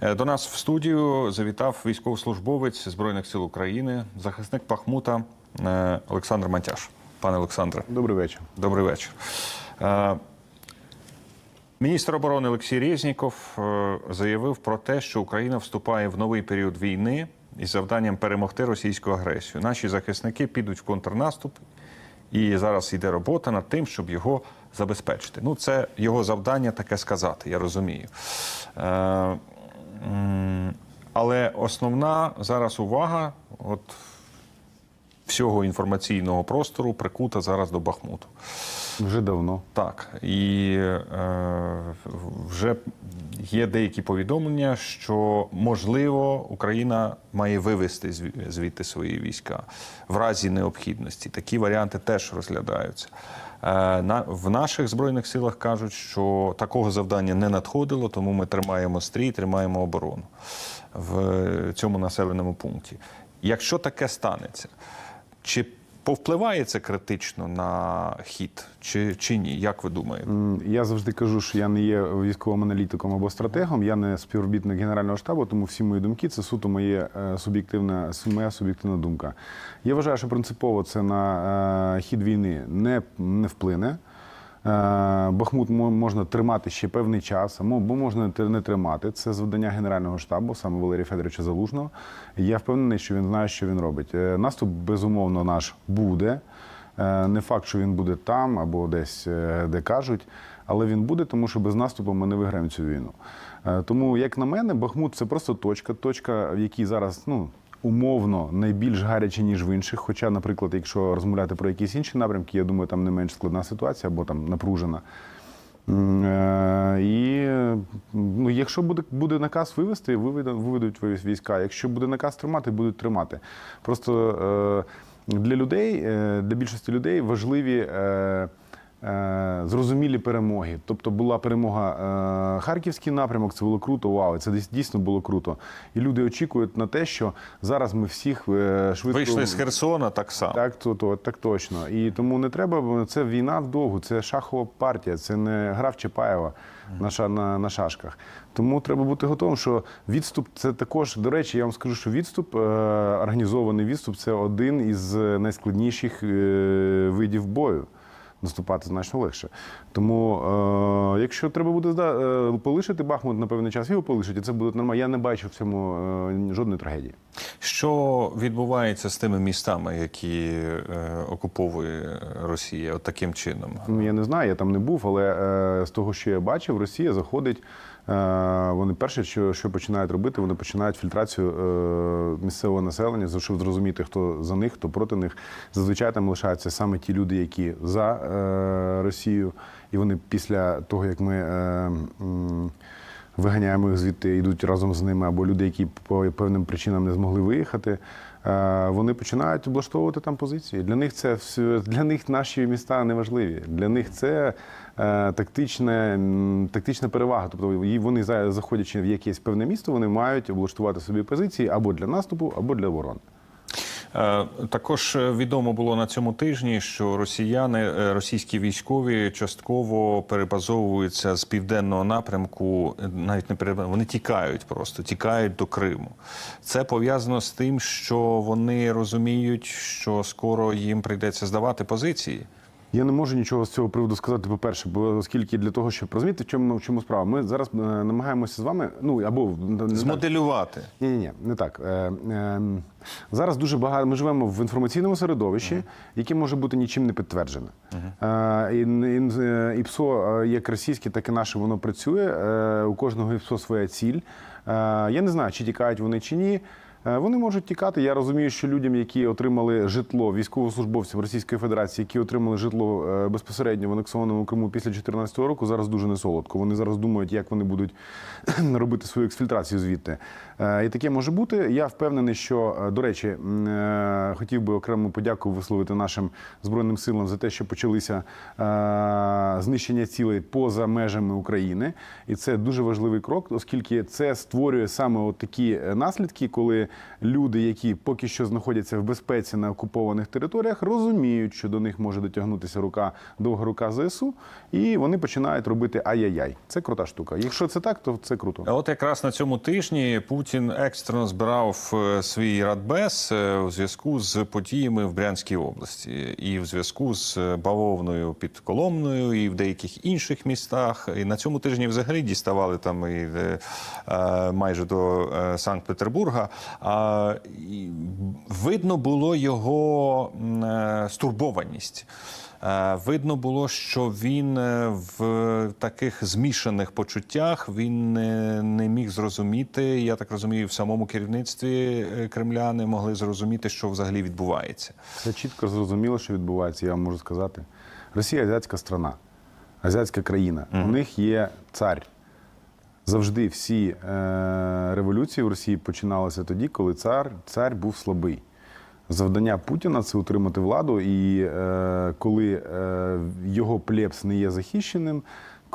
Е, До нас в студію завітав військовослужбовець Збройних сил України, захисник Пахмута е, Олександр Мантяш. Пане Олександре, Добрий вечір. добрий вечір. Е, Міністр оборони Олексій Резніков заявив про те, що Україна вступає в новий період війни із завданням перемогти російську агресію. Наші захисники підуть в контрнаступ, і зараз йде робота над тим, щоб його забезпечити. Ну, це його завдання таке сказати, я розумію. Але основна зараз увага от всього інформаційного простору прикута зараз до Бахмуту. Вже давно. Так, і е, вже є деякі повідомлення, що можливо Україна має вивести звідти свої війська в разі необхідності. Такі варіанти теж розглядаються. Е, в наших збройних силах кажуть, що такого завдання не надходило, тому ми тримаємо стрій, тримаємо оборону в цьому населеному пункті. Якщо таке станеться, чи повпливає це критично на хід, чи, чи ні? Як ви думаєте? Я завжди кажу, що я не є військовим аналітиком або стратегом, я не співробітник Генерального штабу, тому всі мої думки це суто моє е, суб'єктивна, моя суб'єктивна думка. Я вважаю, що принципово це на е, хід війни не, не вплине. Е, Бахмут мо- можна тримати ще певний час, або можна не тримати. Це завдання Генерального штабу, саме Валерія Федоровича Залужного. Я впевнений, що він знає, що він робить. Е, Наступ, безумовно, наш буде. Е, Не факт, що він буде там або десь, де кажуть, але він буде, тому що без наступу ми не виграємо цю війну. Тому, як на мене, Бахмут це просто точка, точка, в якій зараз ну, умовно найбільш гаряче, ніж в інших. Хоча, наприклад, якщо розмовляти про якісь інші напрямки, я думаю, там не менш складна ситуація або там напружена. Е, І ну, якщо буде, буде наказ вивести, виведу- виведуть війська. Якщо буде наказ тримати, будуть тримати. Просто е, для людей, е, для більшості людей важливі. Зрозумілі перемоги. Тобто була перемога е, Харківський напрямок, це було круто. Вау, це дійсно було круто. І люди очікують на те, що зараз ми всіх е, швидко Вийшли з Херсона так само. так, то, то, так точно. І тому не треба, бо це війна вдовгу, це шахова партія, це не гра в Чапаєва на, на, на шашках. Тому треба бути готовим, що відступ це також, до речі, я вам скажу, що відступ, е, організований відступ це один із найскладніших е, видів бою. Наступати значно легше. Тому, е, якщо треба буде е, полишити Бахмут на певний час, його полишить, і це буде нормально. Я не бачу в цьому е, жодної трагедії. Що відбувається з тими містами, які е, окуповує Росія, от таким чином? Ну, я не знаю, я там не був, але е, з того, що я бачив, Росія заходить. Е, вони перше, що, що починають робити, вони починають фільтрацію е, місцевого населення, щоб зрозуміти, хто за них, хто проти них. Зазвичай там лишаються саме ті люди, які за е, Росію, і вони після того, як ми. Виганяємо їх звідти, йдуть разом з ними, або люди, які по певним причинам не змогли виїхати. Е, Вони починають облаштовувати там позиції. Для них це для них наші міста не важливі. Для них це е, тактичне, тактична перевага. Тобто вони заходячи в якесь певне місто, вони мають облаштувати собі позиції або для наступу, або для оборони. Е, Також е, відомо було на цьому тижні, що росіяни, е, російські військові частково перебазовуються з південного напрямку, навіть не перебазовуються, вони тікають просто, тікають до Криму. Це пов'язано з тим, що вони розуміють, що скоро їм прийдеться здавати позиції. Я не можу нічого з цього приводу сказати, по-перше, бо оскільки для того, щоб розуміти, в чому в чому справа, ми зараз е, намагаємося з вами, ну або не так. Змоделювати. Ні, ні, ні, не так. Е, е, зараз дуже багато. Ми живемо в інформаційному середовищі, яке може бути нічим не підтверджене. Е, і, і, е, і ПСО, е, як російське, так і наше, воно працює. Е, у кожного ІПСО своя ціль. Е, я не знаю, чи тікають вони чи ні. Е, Вони можуть тікати. Я розумію, що людям, які отримали житло, військовослужбовцям Російської Федерації, які отримали житло е, безпосередньо в анексованому Криму після 2014 року, зараз дуже не солодко. Вони зараз думають, як вони будуть робити свою ексфільтрацію звідти. Е, І таке може бути. Я впевнений, що до речі, хотів би окрему подяку висловити нашим збройним силам за те, що почалися знищення цілей поза межами України, і це дуже важливий крок, оскільки це створює саме от такі наслідки, коли люди, які поки що знаходяться в безпеці на окупованих територіях, розуміють, що до них може дотягнутися рука довга рука ЗСУ, і вони починають робити ай-яй-яй. Це крута штука. Якщо це так, то це круто. От якраз на цьому тижні Путін екстрено збирав е, свій радбез е, у зв'язку з подіями в Брянській області, і в зв'язку з е, бавовною під Коломною, і в деяких інших містах. І на цьому тижні взагалі діставали там і майже до Санкт-Петербурга. Видно було його е, стурбованість. Е, Видно було, що він е, в таких змішаних почуттях він не, міг зрозуміти. Я так розумію, в самому керівництві Кремля не могли зрозуміти, що взагалі відбувається. Це чітко зрозуміло, що відбувається, я вам можу сказати. Росія азіатська страна, азіатська країна. У них є цар. Завжди всі е, революції в Росії починалися тоді, коли цар, цар був слабий. Завдання Путіна це утримати владу, і е, коли е, його плебс не є захищеним,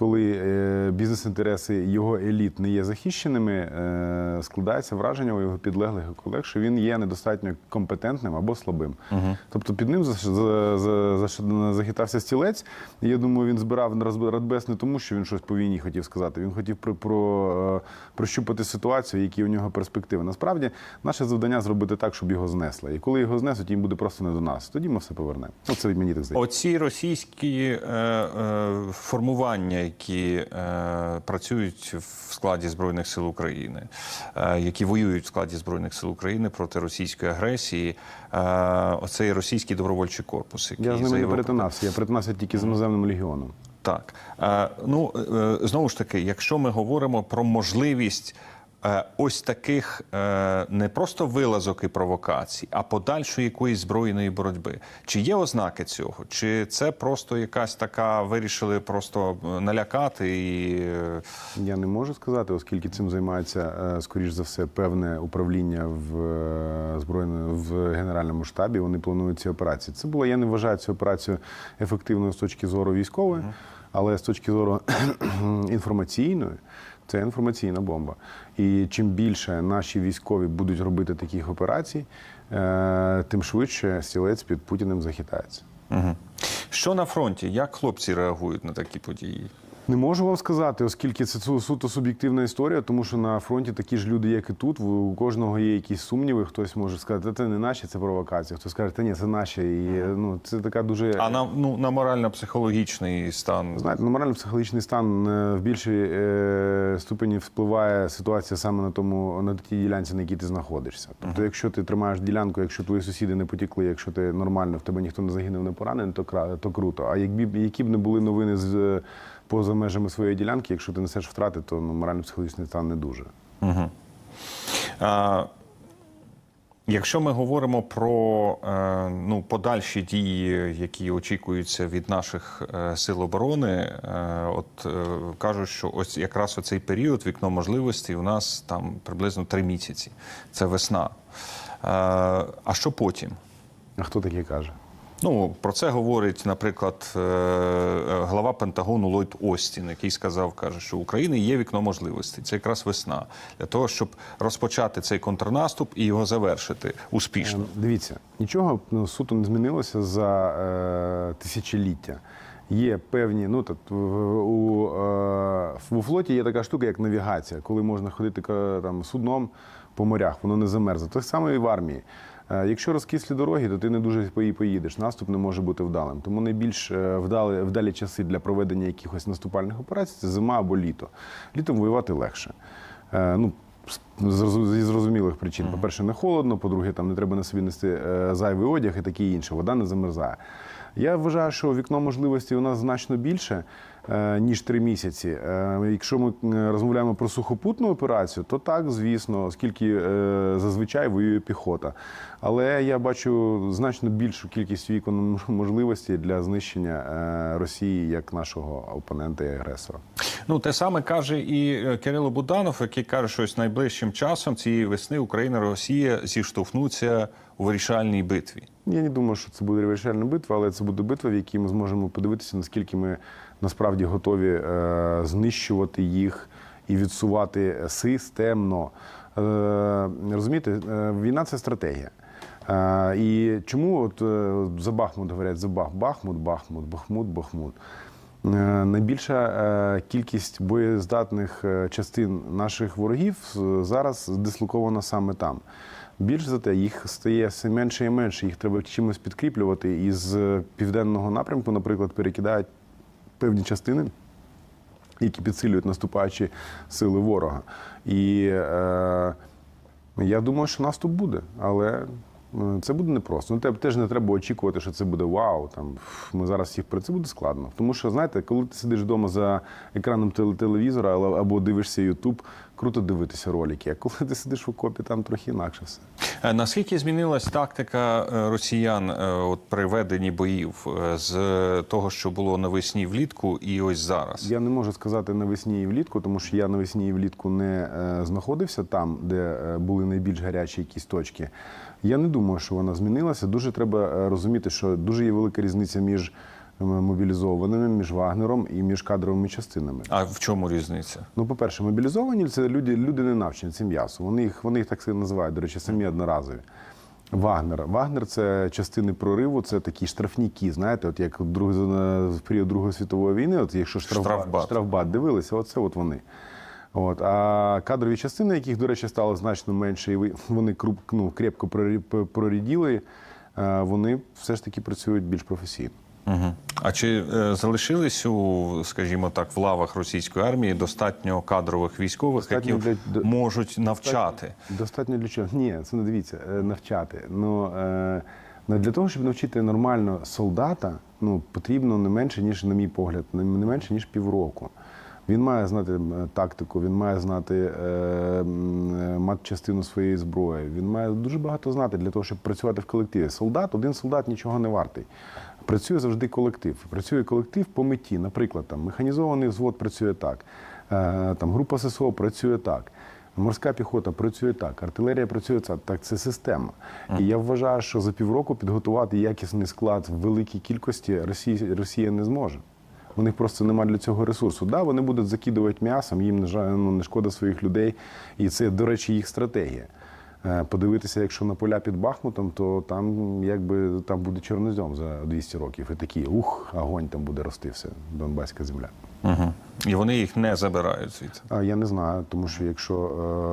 коли е, бізнес-інтереси його еліт не є захищеними, е, складається враження у його підлеглих колег, що він є недостатньо компетентним або слабим. Тобто під ним за, за, за, за, захитався стілець. І я думаю, він збирав радбез не тому, що він щось по війні хотів сказати. Він хотів про, про, е, прощупати ситуацію, які у нього перспективи. Насправді, наше завдання зробити так, щоб його знесли. І коли його знесуть, їм буде просто не до нас. Тоді ми все повернемо. Ну, це від мені так здається. Оці російські е, е, формування, які е, працюють в складі збройних сил України, е, які воюють в складі збройних сил України проти російської агресії, е, оцей російський добровольчий корпус, який Я з ними не заявив перетинався. Я перетинався тільки з іноземним легіоном. Так. Е, ну, е, знову ж таки, якщо ми говоримо про можливість ось таких е, не просто вилазок і провокацій, а подальшої якоїсь збройної боротьби, чи є ознаки цього? Чи це просто якась така, вирішили просто е, налякати і. е, Я не можу сказати, оскільки цим займається е, скоріш за все певне управління в е, збройно в генеральному штабі. Вони планують ці операції. Це було. Я не вважаю цю операцію ефективною з точки зору військової, але з точки зору інформаційної. Це інформаційна бомба. І чим більше наші військові будуть робити таких операцій, е, тим швидше стілець під Путіним захитається. Угу. Що на фронті? Як хлопці реагують на такі події? Не можу вам сказати, оскільки це су- суто суб'єктивна історія, тому що на фронті такі ж люди, як і тут. У кожного є якісь сумніви. Хтось може сказати, це не наші, це провокація. Хтось скаже, та ні, це наші. І ну це така дуже А на ну на морально-психологічний стан знаєте, на морально-психологічний стан е, в більшій е, ступені впливає ситуація саме на тому на тій ділянці, на якій ти знаходишся. Тобто, якщо ти тримаєш ділянку, якщо твої сусіди не потікли, якщо ти нормально, в тебе ніхто не загинув, не поранений, то кра- то круто. А якби які б не були новини з е, поза межами своєї ділянки, якщо ти несеш втрати, то ну, морально-психологічний стан не дуже. А, Якщо ми говоримо про е, ну, подальші дії, які очікуються від наших е, сил оборони, е, от кажуть, що ось якраз оцей період, вікно можливостей, у нас там приблизно три місяці. Це весна. А що потім? А хто таке каже? Ну про це говорить, наприклад, е, е, глава Пентагону Ллойд Остін, який сказав, каже, що у України є вікно можливостей. Це якраз весна для того, щоб розпочати цей контрнаступ і його завершити успішно. Ем, Дивіться, нічого ну, суто не змінилося за е, тисячоліття. Є певні, ну в- у, е, у флоті є така штука, як навігація, коли можна ходити там судном по морях, воно не замерзне. Так само і в армії. Е, Якщо розкислі дороги, то ти не дуже поїдеш. Наступ не може бути вдалим. Тому найбільш е, вдалі, вдалі часи для проведення якихось наступальних операцій це зима або літо. Літом воювати легше. Е, Ну, зі зрозумілих причин. По-перше, не холодно, по-друге, там не треба на собі нести зайвий одяг і таке інше. Вода не замерзає. Я вважаю, що вікно можливостей у нас значно більше, ніж три місяці. Е, Якщо ми е, розмовляємо про сухопутну операцію, то так, звісно, оскільки е, зазвичай воює піхота. Але я бачу значно більшу кількість вікон можливостей для знищення е, Росії як нашого опонента і агресора. Ну, те саме каже і е, Кирило Буданов, який каже, що ось найближчим часом цієї весни Україна Росія зіштовхнуться у вирішальній битві. Я не думаю, що це буде вирішальна битва, але це буде битва, в якій ми зможемо подивитися, наскільки ми насправді готові е, знищувати їх і відсувати системно. Е, розумієте, е, війна це стратегія. Е, і чому от е, за Бахмут говорять за Бах, Бахмут, Бахмут, Бахмут, Бахмут. Е, Найбільша кількість боєздатних частин наших ворогів зараз дислокована саме там. Більш за те, їх стає все менше і менше. Їх треба чимось підкріплювати. І з південного напрямку, наприклад, перекидають певні частини, які підсилюють наступаючі сили ворога. І е, я думаю, що наступ буде, але е, це буде непросто. Ну, те- теж не треба очікувати, що це буде вау. Там ми зараз всіх про це буде складно. Тому що, знаєте, коли ти сидиш вдома за екраном теле- телевізора або дивишся Ютуб, круто дивитися ролики. А коли ти сидиш в окопі, там трохи інакше все. Е, Наскільки змінилась тактика е, росіян е, от при веденні боїв е, з того, що було навесні влітку, і ось зараз? Я не можу сказати навесні і влітку, тому що я навесні і влітку не е, знаходився там, де е, були найбільш гарячі якісь точки. Я не думаю, що вона змінилася. Дуже треба е, розуміти, що дуже є велика різниця між е, мобілізованими, між Вагнером і між кадровими частинами. А в чому різниця? Ну, по-перше, мобілізовані це люди, люди не навчені, це м'ясо. Вони їх, вони їх так себе називають, до речі, самі одноразові. Вагнер. Вагнер це частини прориву, це такі штрафніки. Знаєте, от як в в період Другої світової війни, от якщо штрафбат, Штрафбат. штрафбат дивилися, оце от вони. От. А кадрові частини, яких, до речі, стало значно менше, і вони ну, крепко прорі- проріділи, е, вони все ж таки працюють більш професійно. Угу. А чи е, залишились у, скажімо так, в лавах російської армії достатньо кадрових військових, Достатньо які для- можуть навчати? Достатньо для чого? Ні, це не дивіться, е, навчати. Ну, е, ну, для того, щоб навчити нормально солдата, ну, потрібно не менше, ніж, на мій погляд, не менше, ніж півроку. Він має знати тактику, він має знати е, е, своєї зброї. Він має дуже багато знати для того, щоб працювати в колективі. Солдат, один солдат нічого не вартий. Працює завжди колектив. Працює колектив по меті. Наприклад, там механізований взвод працює так, е, там група ССО працює так. Морська піхота працює так, артилерія працює так. Так, це система. І я вважаю, що за півроку підготувати якісний склад в великій кількості Росія, Росія не зможе. У них просто немає для цього ресурсу. Да, вони будуть закидувати м'ясом, їм не ну, не шкода своїх людей. І це, до речі, їх стратегія. Е, Подивитися, якщо на поля під Бахмутом, то там якби там буде чорнозем за 200 років. І такий ух, огонь там буде рости все, Донбаська земля. Угу. І вони їх не забирають звідси. А я не знаю, тому що якщо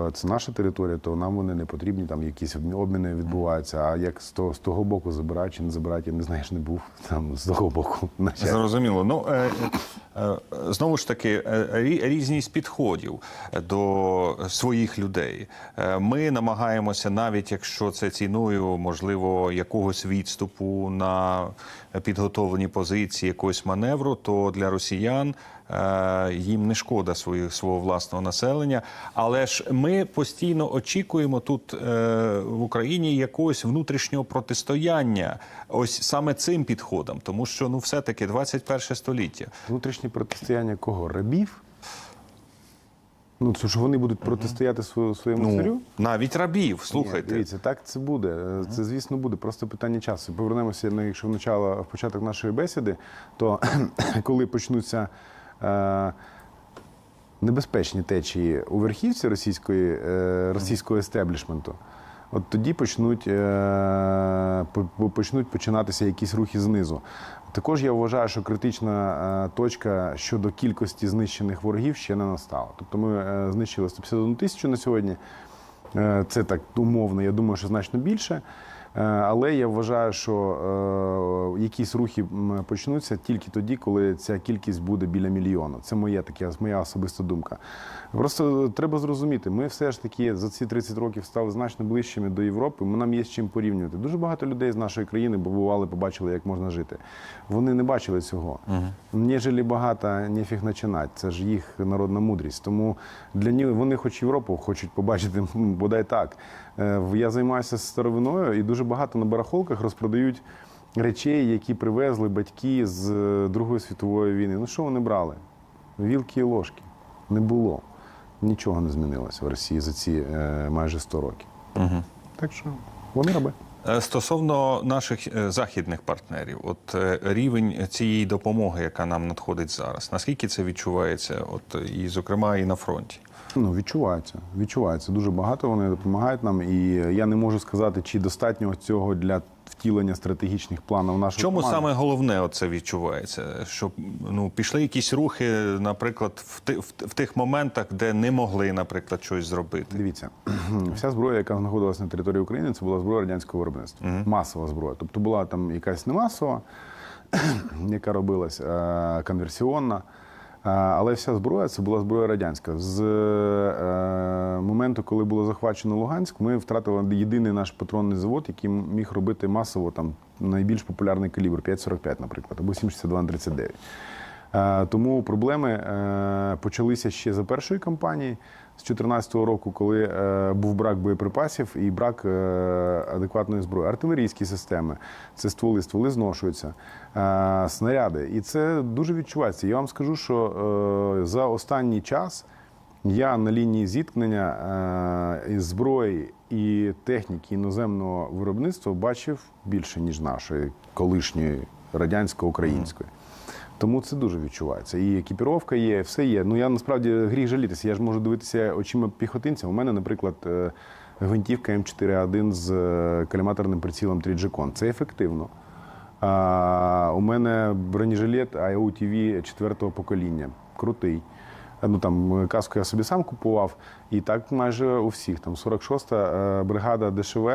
е, це наша територія, то нам вони не потрібні, там якісь обмі- обміни відбуваються. А як з того, з того боку забирають чи не забирають, я не знаю, я ж не був там з того боку. Зрозуміло. Ну е, знову ж таки, е, різність підходів до своїх людей. Е, Ми намагаємося, навіть якщо це ціною, можливо, якогось відступу на підготовлені позиції, якогось маневру, то для росіян. е, Їм не шкода своїх свого власного населення, але ж ми постійно очікуємо тут е, в Україні якогось внутрішнього протистояння, ось саме цим підходом, тому що ну все таки 21 століття. Внутрішнє протистояння кого? Рабів? Ну, це ж вони будуть протистояти своєму, своєму царю? Ну навіть рабів, Ні, слухайте. дивіться, так це буде. Е, Це, звісно, буде. Просто питання часу. Повернемося, ну, якщо в начало, в початок нашої бесіди, то коли почнуться е, небезпечні течії у верхівці російської, е, російського естеблішменту, от тоді почнуть, е, по- по- почнуть починатися якісь рухи знизу. Також я вважаю, що критична е, точка щодо кількості знищених ворогів ще не настала. Тобто ми е, знищили 151 тисячу на сьогодні. Е, Це так умовно, я думаю, що значно більше. Е, Але я вважаю, що е, якісь рухи почнуться тільки тоді, коли ця кількість буде біля мільйона. Це моя таке, моя особиста думка. Просто треба зрозуміти, ми все ж таки за ці 30 років стали значно ближчими до Європи. Ми нам є з чим порівнювати. Дуже багато людей з нашої країни побували, побачили, як можна жити. Вони не бачили цього. Нежели багато, нефіг починати. Це ж їх народна мудрість. Тому для них вони, хоч Європу, хочуть побачити, бодай так. Е, Я займаюся старовиною, і дуже багато на барахолках розпродають речей, які привезли батьки з е, Другої світової війни. Ну що вони брали? Вілки і ложки. Не було. Нічого не змінилося в Росії за ці е, майже 100 років. Угу. Так що вони. Е, Стосовно наших західних партнерів, от рівень цієї допомоги, яка нам надходить зараз, наскільки це відчувається, от і зокрема і на фронті? Ну, відчувається. Відчувається. Дуже багато вони допомагають нам. І я не можу сказати, чи достатньо цього для втілення стратегічних планів нашої Чому команди. саме головне оце відчувається? Що ну пішли якісь рухи, наприклад, в, ти, в, в тих моментах, де не могли, наприклад, щось зробити. Дивіться, вся зброя, яка знаходилася на території України, це була зброя радянського виробництва. Масова зброя. Тобто була там якась не масова, яка робилась е, конверсіонна. Е, Але вся зброя це була зброя радянська. З е, моменту, коли було захвачено Луганськ, ми втратили єдиний наш патронний завод, який міг робити масово там найбільш популярний калібр 5,45, наприклад, або 7,62 на 39. Е, Тому проблеми е, почалися ще за першої кампанії з 2014 року, коли е, був брак боєприпасів і брак е, адекватної зброї. Артилерійські системи, це стволи, стволи зношуються, е, снаряди. І це дуже відчувається. Я вам скажу, що е, за останній час я на лінії зіткнення е, із зброї і техніки іноземного виробництва бачив більше, ніж нашої колишньої радянсько-української. Тому це дуже відчувається. І екіпіровка є, все є. Ну я насправді гріх жалітися. Я ж можу дивитися очима піхотинця. У мене, наприклад, е, гвинтівка М4А1 з е, каліматорним прицілом 3G-Con. Це ефективно. А, у мене бронежилет IOTV четвертого покоління. Крутий. Е, Ну там каску я собі сам купував, і так майже у всіх. Там 46-та е, бригада ДШВ,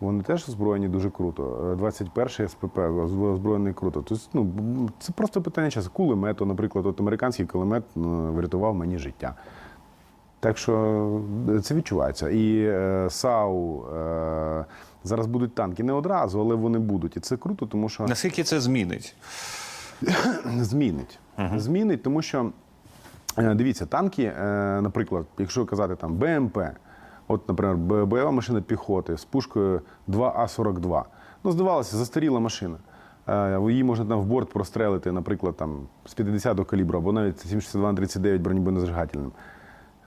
вони теж озброєні дуже круто. Е, 21-й СПП озброєний круто. Тобто, ну, це просто питання часу. Кулемету, наприклад, от американський кулемет е, врятував мені життя. Так що е, це відчувається. І е, САУ е, зараз будуть танки не одразу, але вони будуть. І це круто, тому що Наскільки це змінить? змінить. Змінить, тому що е, дивіться, танки, е, наприклад, якщо казати там БМП, от, наприклад, бойова машина піхоти з пушкою 2А42. Ну, здавалося, застаріла машина. Е, Її можна там в борт прострелити, наприклад, там з 50-го калібру, або навіть 762 на 39 бронебойнезажигательним.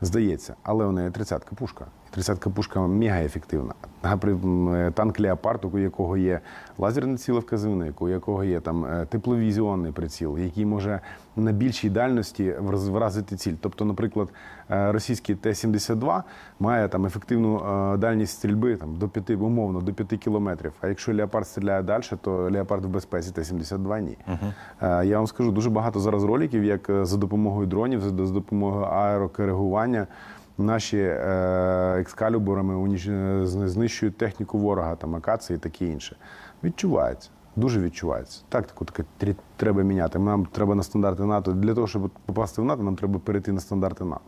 Здається, але у неї 30-ка пушка. І 30-ка пушка мега ефективна. А при е, танк Леопард, у якого є лазерний цілевказівник, у якого є там е, тепловізіонний приціл, який може на більшій дальності враз- вразити ціль. Тобто, наприклад, е, російський Т-72 має там ефективну дальність стрільби там, до 5, умовно, до 5 кілометрів. А якщо Леопард стріляє далі, то Леопард в безпеці, Т-72 ні. Е, Я вам скажу, дуже багато зараз роликів, як за допомогою дронів, за допомогою аерокоригування наші екскалюборами екскалюбурами уніж- е, знищують техніку ворога, там акації і таке інше. Відчувається. Дуже відчувається. Тактику таке треба міняти. Нам треба на стандарти НАТО. Для того, щоб попасти в НАТО, нам треба перейти на стандарти НАТО.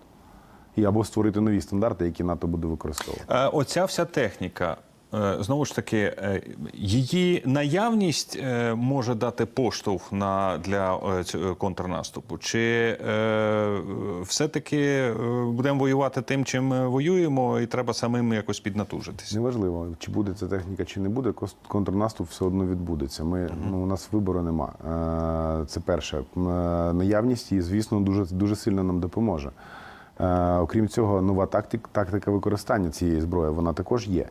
І або створити нові стандарти, які НАТО буде використовувати. Е, Оця вся техніка. Е, Знову ж таки, е, її наявність е, може дати поштовх на для контрнаступу. Чи все-таки будемо воювати тим, чим воюємо, і треба самим якось піднатужитися? Неважливо, чи буде ця техніка, чи не буде, контрнаступ все одно відбудеться. Ми, ну, у нас вибору нема. Це перше. Наявність її, звісно, дуже, дуже сильно нам допоможе. Окрім цього, нова тактик, тактика використання цієї зброї вона також є.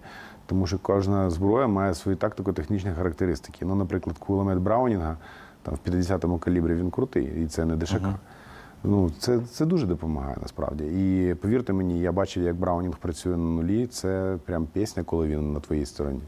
Тому що кожна зброя має свої тактико-технічні характеристики. Ну, наприклад, кулемет Браунінга там, в 50-му калібрі він крутий, і це не ДШК. Ну, це, це дуже допомагає насправді. І повірте мені, я бачив, як Браунінг працює на нулі. Це прям пісня, коли він на твоїй стороні.